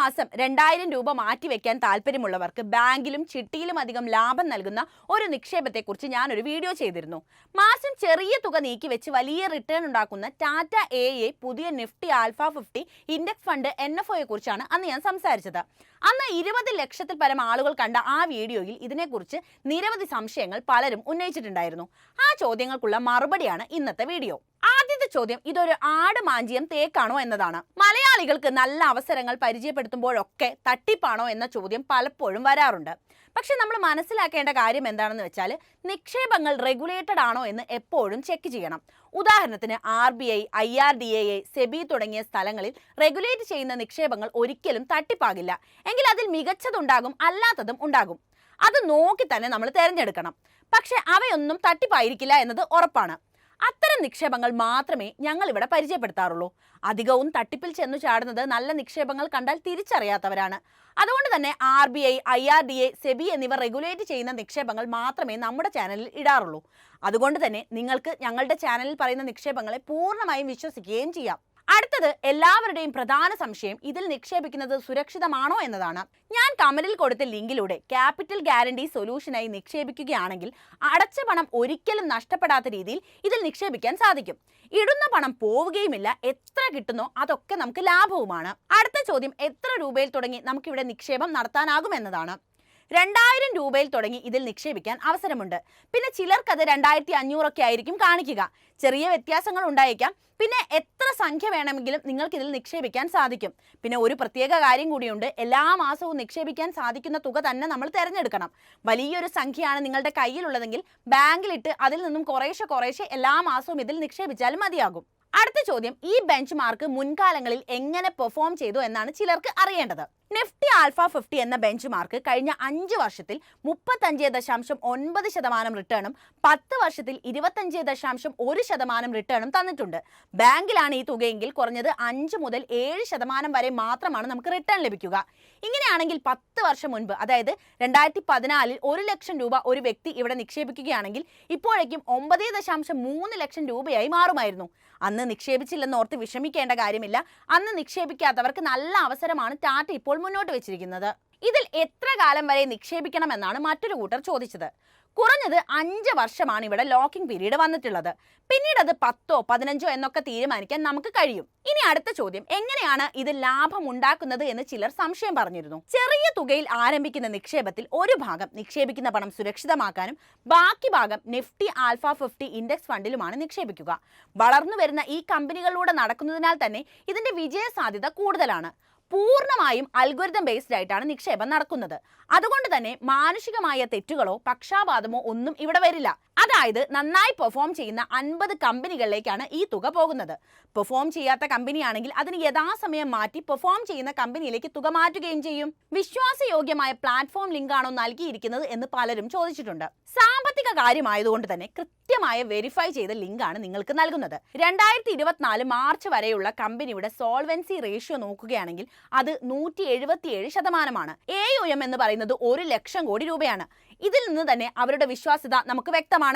മാസം രണ്ടായിരം രൂപ മാറ്റിവെക്കാൻ താല്പര്യമുള്ളവർക്ക് ബാങ്കിലും ചിട്ടിയിലും അധികം ലാഭം നൽകുന്ന ഒരു നിക്ഷേപത്തെക്കുറിച്ച് ഞാനൊരു വീഡിയോ ചെയ്തിരുന്നു. മാസം ചെറിയ തുക നീക്കി വെച്ച് വലിയ റിട്ടേൺ ഉണ്ടാക്കുന്ന ടാറ്റ എ എ പുതിയ Nifty alpha fifty index fund N F ഒയെ കുറിച്ചാണ് അന്ന് ഞാൻ സംസാരിച്ചത്. അന്ന് ഇരുപത് ലക്ഷത്തിൽ പരം ആളുകൾ കണ്ട ആ വീഡിയോയിൽ ഇതിനെക്കുറിച്ച് നിരവധി സംശയങ്ങൾ പലരും ഉന്നയിച്ചിട്ടുണ്ടായിരുന്നു. ആ ചോദ്യങ്ങൾക്കുള്ള മറുപടിയാണ് ഇന്നത്തെ വീഡിയോ. ചോദ്യം ഇതൊരു ആട് മാഞ്ചിയം തേക്കാണോ എന്നതാണ്. മലയാളികൾക്ക് നല്ല അവസരങ്ങൾ പരിചയപ്പെടുത്തുമ്പോഴൊക്കെ തട്ടിപ്പാണോ എന്ന ചോദ്യം പലപ്പോഴും വരാറുണ്ട്. പക്ഷെ നമ്മൾ മനസ്സിലാക്കേണ്ട കാര്യം എന്താണെന്ന് വെച്ചാൽ നിക്ഷേപങ്ങൾ റെഗുലേറ്റഡ് ആണോ എന്ന് എപ്പോഴും ചെക്ക് ചെയ്യണം. ഉദാഹരണത്തിന് R B I I R D A SEBI തുടങ്ങിയ സ്ഥലങ്ങളിൽ റെഗുലേറ്റ് ചെയ്യുന്ന നിക്ഷേപങ്ങൾ ഒരിക്കലും തട്ടിപ്പാകില്ല. എങ്കിൽ അതിൽ മികച്ചതുണ്ടാകും അല്ലാത്തതും ഉണ്ടാകും. അത് നോക്കി തന്നെ നമ്മൾ തിരഞ്ഞെടുക്കണം. പക്ഷെ അവയൊന്നും തട്ടിപ്പായിരിക്കില്ല എന്നത് ഉറപ്പാണ്. അത്തരം നിക്ഷേപങ്ങൾ മാത്രമേ ഞങ്ങൾ ഇവിടെ പരിചയപ്പെടുത്താറുള്ളൂ. അധികവും തട്ടിപ്പിൽ ചെന്നു ചാടുന്നത് നല്ല നിക്ഷേപങ്ങൾ കണ്ടാൽ തിരിച്ചറിയാത്തവരാണ്. അതുകൊണ്ട് തന്നെ R B I I R D A SEBI എന്നിവ റെഗുലേറ്റ് ചെയ്യുന്ന നിക്ഷേപങ്ങൾ മാത്രമേ നമ്മുടെ ചാനലിൽ ഇടാറുള്ളൂ. അതുകൊണ്ട് തന്നെ നിങ്ങൾക്ക് ഞങ്ങളുടെ ചാനലിൽ പറയുന്ന നിക്ഷേപങ്ങളെ പൂർണമായും വിശ്വസിക്കുകയും ചെയ്യാം. അടുത്തത് എല്ലാവരുടെയും പ്രധാന സംശയം ഇതിൽ നിക്ഷേപിക്കുന്നത് സുരക്ഷിതമാണോ എന്നതാണ്. ഞാൻ കമലിൽ കൊടുത്ത ലിങ്കിലൂടെ ക്യാപിറ്റൽ ഗ്യാരണ്ടി സൊല്യൂഷനായി നിക്ഷേപിക്കുകയാണെങ്കിൽ അടച്ച പണം ഒരിക്കലും നഷ്ടപ്പെടാത്ത രീതിയിൽ ഇതിൽ നിക്ഷേപിക്കാൻ സാധിക്കും. ഇടുന്ന പണം പോവുകയുമില്ല എത്ര കിട്ടുന്നോ അതൊക്കെ നമുക്ക് ലാഭവുമാണ്. അടുത്ത ചോദ്യം എത്ര രൂപയിൽ തുടങ്ങി നമുക്കിവിടെ നിക്ഷേപം നടത്താനാകും എന്നതാണ്. രണ്ടായിരം രൂപയിൽ തുടങ്ങി ഇതിൽ നിക്ഷേപിക്കാൻ അവസരമുണ്ട്. പിന്നെ ചിലർക്കത് രണ്ടായിരത്തി അഞ്ഞൂറൊക്കെ ആയിരിക്കും കാണിക്കുക. ചെറിയ വ്യത്യാസങ്ങൾ ഉണ്ടായേക്കാം. പിന്നെ എത്ര സംഖ്യ വേണമെങ്കിലും നിങ്ങൾക്ക് ഇതിൽ നിക്ഷേപിക്കാൻ സാധിക്കും. പിന്നെ ഒരു പ്രത്യേക കാര്യം കൂടിയുണ്ട്. എല്ലാ മാസവും നിക്ഷേപിക്കാൻ സാധിക്കുന്ന തുക തന്നെ നമ്മൾ തിരഞ്ഞെടുക്കണം. വലിയൊരു സംഖ്യയാണ് നിങ്ങളുടെ കയ്യിലുള്ളതെങ്കിൽ ബാങ്കിലിട്ട് അതിൽ നിന്നും കുറേശ്ശെ കുറേശ്ശെ എല്ലാ മാസവും ഇതിൽ നിക്ഷേപിച്ചാൽ മതിയാകും. അടുത്ത ചോദ്യം ഈ ബെഞ്ച് മാർക്ക് മുൻകാലങ്ങളിൽ എങ്ങനെ പെർഫോം ചെയ്തു എന്നാണ് ചിലർക്ക് അറിയേണ്ടത്. നിഫ്റ്റി ആൽഫ ഫിഫ്റ്റി എന്ന ബെഞ്ച് മാർക്ക് കഴിഞ്ഞ അഞ്ച് വർഷത്തിൽ മുപ്പത്തഞ്ച് ദശാംശം ഒൻപത് ശതമാനം റിട്ടേണും പത്ത് വർഷത്തിൽ ഇരുപത്തഞ്ച് ദശാംശം ഒരു ശതമാനം റിട്ടേണും തന്നിട്ടുണ്ട്. ബാങ്കിലാണ് ഈ തുകയെങ്കിൽ കുറഞ്ഞത് അഞ്ച് മുതൽ ഏഴ് ശതമാനം വരെ മാത്രമാണ് നമുക്ക് റിട്ടേൺ ലഭിക്കുക. ഇങ്ങനെയാണെങ്കിൽ പത്ത് വർഷം മുൻപ് അതായത് രണ്ടായിരത്തി പതിനാലിൽ ഒരു ലക്ഷം രൂപ ഒരു വ്യക്തി ഇവിടെ നിക്ഷേപിക്കുകയാണെങ്കിൽ ഇപ്പോഴേക്കും ഒമ്പത് ദശാംശം മൂന്ന് ലക്ഷം രൂപയായി മാറുമായിരുന്നു. അന്ന് നിക്ഷേപിച്ചില്ലെന്ന് ഓർത്ത് വിഷമിക്കേണ്ട കാര്യമില്ല. അന്ന് നിക്ഷേപിക്കാത്തവർക്ക് നല്ല അവസരമാണ് ടാറ്റ ഇപ്പോൾ മുന്നോട്ട് വെച്ചിരിക്കുന്നത്. ഇതിൽ എത്ര കാലം വരെ നിക്ഷേപിക്കണമെന്നാണ് മറ്റൊരു കൂട്ടർ ചോദിച്ചത്. കുറഞ്ഞത് അഞ്ച് വർഷമാണ് ഇവിടെ ലോക്കിംഗ് പീരീഡ് വന്നിട്ടുള്ളത്. പിന്നീട് അത് പത്തോ പതിനഞ്ചോ എന്നൊക്കെ തീരുമാനിക്കാൻ നമുക്ക് കഴിയും. ഇനി അടുത്ത ചോദ്യം എങ്ങനെയാണ് ഇത് ലാഭം ഉണ്ടാക്കുന്നത് എന്ന് ചിലർ സംശയം പറഞ്ഞിരുന്നു. ചെറിയ തുകയിൽ ആരംഭിക്കുന്ന നിക്ഷേപത്തിൽ ഒരു ഭാഗം നിക്ഷേപിക്കുന്ന പണം സുരക്ഷിതമാക്കാനും ബാക്കി ഭാഗം നിഫ്റ്റി ആൽഫ ഫിഫ്റ്റി ഇൻഡെക്സ് ഫണ്ടിലുമാണ് നിക്ഷേപിക്കുക. വളർന്നു വരുന്ന ഈ കമ്പനികളിലൂടെ നടക്കുന്നതിനാൽ തന്നെ ഇതിന്റെ വിജയ സാധ്യത കൂടുതലാണ്. പൂർണമായും അൽഗുരുതം ബേസ്ഡ് ആയിട്ടാണ് നിക്ഷേപം നടക്കുന്നത്. അതുകൊണ്ട് തന്നെ മാനുഷികമായ തെറ്റുകളോ പക്ഷാപാതമോ ഒന്നും ഇവിടെ വരില്ല. അതായത് നന്നായി പെർഫോം ചെയ്യുന്ന അൻപത് കമ്പനികളിലേക്കാണ് ഈ തുക പോകുന്നത്. പെർഫോം ചെയ്യാത്ത കമ്പനിയാണെങ്കിൽ അതിന് യഥാസമയം മാറ്റി പെർഫോം ചെയ്യുന്ന കമ്പനിയിലേക്ക് തുക മാറ്റുകയും ചെയ്യും. വിശ്വാസയോഗ്യമായ പ്ലാറ്റ്ഫോം ലിങ്കാണോ നൽകിയിരിക്കുന്നത് എന്ന് പലരും ചോദിച്ചിട്ടുണ്ട്. സാമ്പത്തിക കാര്യമായതുകൊണ്ട് തന്നെ കൃത്യമായ വെരിഫൈ ചെയ്ത ലിങ്കാണ് നിങ്ങൾക്ക് നൽകുന്നത്. രണ്ടായിരത്തി ഇരുപത്തിനാല് മാർച്ച് വരെയുള്ള കമ്പനിയുടെ സോൾവൻസി റേഷ്യോ നോക്കുകയാണെങ്കിൽ അത് നൂറ്റി എഴുപത്തിയേഴ് ശതമാനമാണ്. എ യു എം എന്ന് പറയുന്നത് ഒരു ലക്ഷം കോടി രൂപയാണ്. ഇതിൽ നിന്ന് തന്നെ അവരുടെ വിശ്വാസ്യത നമുക്ക് വ്യക്തമാണ്.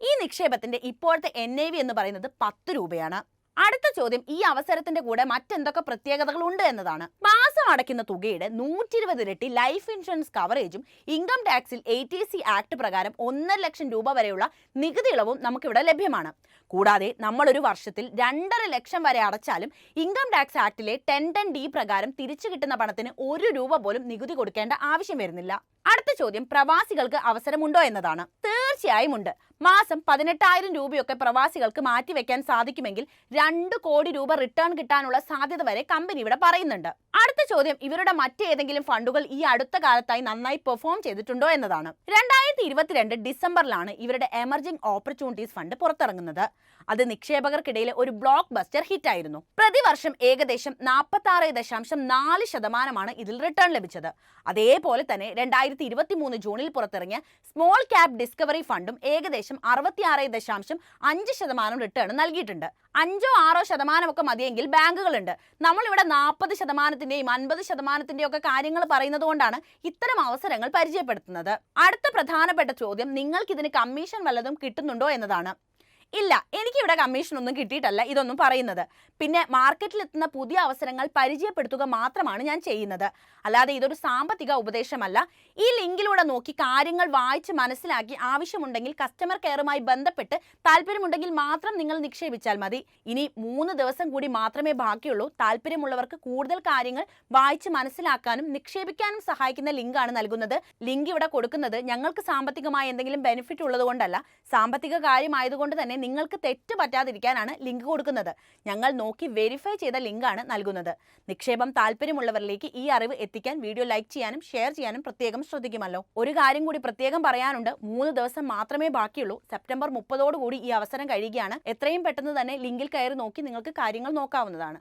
ഈ നിക്ഷേപത്തിന്റെ ഇപ്പോഴത്തെ എൻ എ വി എന്ന് പറയുന്നത് പത്ത് രൂപയാണ്. അടുത്ത ചോദ്യം ഈ അവസരത്തിന്റെ കൂടെ മറ്റെന്തൊക്കെ പ്രത്യേകതകൾ ഉണ്ട് എന്നതാണ്. മാസം അടയ്ക്കുന്ന തുകയുടെ നൂറ്റി ഇരുപത് ഇരട്ടി ലൈഫ് ഇൻഷുറൻസ് കവറേജും ഇൻകം ടാക്സിൽ എ ടി സി ആക്ട് പ്രകാരം ഒന്നര ലക്ഷം രൂപ വരെയുള്ള നികുതി ഇളവും നമുക്കിവിടെ ലഭ്യമാണ്. കൂടാതെ നമ്മളൊരു വർഷത്തിൽ രണ്ടര ലക്ഷം വരെ അടച്ചാലും ഇൻകം ടാക്സ് ആക്ടിലെ ടെൻ ടെൻ ഡി പ്രകാരം തിരിച്ചു കിട്ടുന്ന പണത്തിന് ഒരു രൂപ പോലും നികുതി കൊടുക്കേണ്ട ആവശ്യം വരുന്നില്ല. അടുത്ത ചോദ്യം പ്രവാസികൾക്ക് അവസരമുണ്ടോ എന്നതാണ്. തീർച്ചയായും ഉണ്ട്. മാസം പതിനെട്ടായിരം രൂപയൊക്കെ പ്രവാസികൾക്ക് മാറ്റിവെക്കാൻ സാധിക്കുമെങ്കിൽ രണ്ട് കോടി രൂപ റിട്ടേൺ കിട്ടാനുള്ള സാധ്യത വരെ കമ്പനി ഇവിടെ പറയുന്നുണ്ട്. അടുത്ത ചോദ്യം ഇവരുടെ മറ്റേതെങ്കിലും ഫണ്ടുകൾ ഈ അടുത്ത കാലത്തായി നന്നായി പെർഫോം ചെയ്തിട്ടുണ്ടോ എന്നതാണ്. രണ്ടായിരത്തി ഇരുപത്തിരണ്ട് ഡിസംബറിലാണ് ഇവരുടെ എമർജിംഗ് ഓപ്പർച്യൂണിറ്റീസ് ഫണ്ട് പുറത്തിറങ്ങുന്നത്. അത് നിക്ഷേപകർക്കിടയിൽ ഒരു ബ്ലോക്ക് ബസ്റ്റർ ഹിറ്റ് ആയിരുന്നു. പ്രതിവർഷം ഏകദേശം നാൽപ്പത്തി ആറ് ദശാംശം നാല് ശതമാനമാണ് ഇതിൽ റിട്ടേൺ ലഭിച്ചത്. അതേപോലെ തന്നെ രണ്ടായിരത്തി ഇരുപത്തി മൂന്ന് ജൂണിൽ പുറത്തിറങ്ങിയ സ്മോൾ ക്യാപ് ഡിസ്കവറി ഫണ്ടും ഏകദേശം അറുപത്തിയാറ് ദശാംശം അഞ്ച് ശതമാനം റിട്ടേൺ നൽകിയിട്ടുണ്ട്. അഞ്ചോ ആറോ ശതമാനമൊക്കെ മതിയെങ്കിൽ ബാങ്കുകളുണ്ട്. നമ്മളിവിടെ നാൽപ്പത് ശതമാനത്തിന്റെയും അൻപത് ശതമാനത്തിന്റെയും ഒക്കെ കാര്യങ്ങൾ പറയുന്നത് കൊണ്ടാണ് ഇത്തരം അവസരങ്ങൾ പരിചയപ്പെടുത്തുന്നത്. അടുത്ത പ്രധാനപ്പെട്ട ചോദ്യം നിങ്ങൾക്ക് ഇതിന് കമ്മീഷൻ വല്ലതും കിട്ടുന്നുണ്ടോ എന്നതാണ്. ഇല്ല എനിക്കിവിടെ കമ്മീഷൻ ഒന്നും കിട്ടിയിട്ടല്ല ഇതൊന്നും പറയുന്നത്. പിന്നെ മാർക്കറ്റിൽ എത്തുന്ന പുതിയ അവസരങ്ങൾ പരിചയപ്പെടുത്തുക മാത്രമാണ് ഞാൻ ചെയ്യുന്നത്. അല്ലാതെ ഇതൊരു സാമ്പത്തിക ഉപദേശമല്ല. ഈ ലിങ്കിലൂടെ നോക്കി കാര്യങ്ങൾ വായിച്ച് മനസ്സിലാക്കി ആവശ്യമുണ്ടെങ്കിൽ കസ്റ്റമർ കെയറുമായി ബന്ധപ്പെട്ട് താല്പര്യമുണ്ടെങ്കിൽ മാത്രം നിങ്ങൾ നിക്ഷേപിച്ചാൽ മതി. ഇനി മൂന്ന് ദിവസം കൂടി മാത്രമേ ബാക്കിയുള്ളൂ. താല്പര്യമുള്ളവർക്ക് കൂടുതൽ കാര്യങ്ങൾ വായിച്ച് മനസ്സിലാക്കാനും നിക്ഷേപിക്കാനും സഹായിക്കുന്ന ലിങ്കാണ് നൽകുന്നത്. ലിങ്ക് ഇവിടെ കൊടുക്കുന്നത് ഞങ്ങൾക്ക് സാമ്പത്തികമായ എന്തെങ്കിലും ബെനിഫിറ്റ് ഉള്ളതുകൊണ്ടല്ല. സാമ്പത്തിക കാര്യമായതുകൊണ്ട് തന്നെ നിങ്ങൾക്ക് തെറ്റ് പറ്റാതിരിക്കാനാണ് ലിങ്ക് കൊടുക്കുന്നത്. ഞങ്ങൾ നോക്കി വെരിഫൈ ചെയ്ത ലിങ്കാണ് നൽകുന്നത്. നിക്ഷേപം താല്പര്യമുള്ളവരിലേക്ക് ഈ അറിവ് എത്തിക്കാൻ വീഡിയോ ലൈക്ക് ചെയ്യാനും ഷെയർ ചെയ്യാനും പ്രത്യേകം ശ്രദ്ധിക്കുമല്ലോ. ഒരു കാര്യം കൂടി പ്രത്യേകം പറയാനുണ്ട്. മൂന്ന് ദിവസം മാത്രമേ ബാക്കിയുള്ളൂ. സെപ്റ്റംബർ മുപ്പതോടുകൂടി ഈ അവസരം കഴിയുകയാണ്. എത്രയും പെട്ടെന്ന് തന്നെ ലിങ്കിൽ കയറി നോക്കി നിങ്ങൾക്ക് കാര്യങ്ങൾ നോക്കാവുന്നതാണ്.